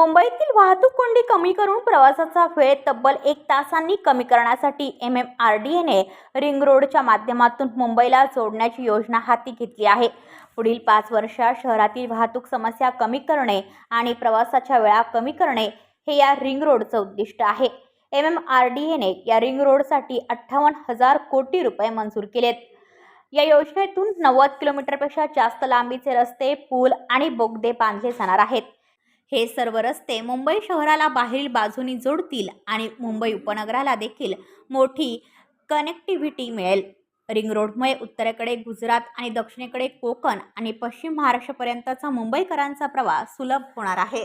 मुंबईतील वाहतूक कोंडी कमी करून प्रवासाचा वेळ तब्बल एक तासांनी कमी करण्यासाठी एम एम आर डी एने रिंग रोडच्या माध्यमातून मुंबईला जोडण्याची योजना हाती घेतली आहे. पुढील पाच वर्षात शहरातील वाहतूक समस्या कमी करणे आणि प्रवासाच्या वेळा कमी करणे हे या रिंग रोडचं उद्दिष्ट आहे. एम एम आर डी एने या रिंग रोडसाठी अठ्ठावन्न हजार कोटी रुपये मंजूर केलेत. या योजनेतून नव्वद किलोमीटरपेक्षा जास्त लांबीचे रस्ते पूल आणि बोगदे बांधले जाणार आहेत. हे सर्व रस्ते मुंबई शहराला बाहेरील बाजूनी जोडतील आणि मुंबई उपनगराला देखील मोठी कनेक्टिव्हिटी मिळेल. रिंग रोडमुळे उत्तरेकडे गुजरात आणि दक्षिणेकडे कोकण आणि पश्चिम महाराष्ट्रापर्यंतचा मुंबईकरांचा प्रवास सुलभ होणार आहे.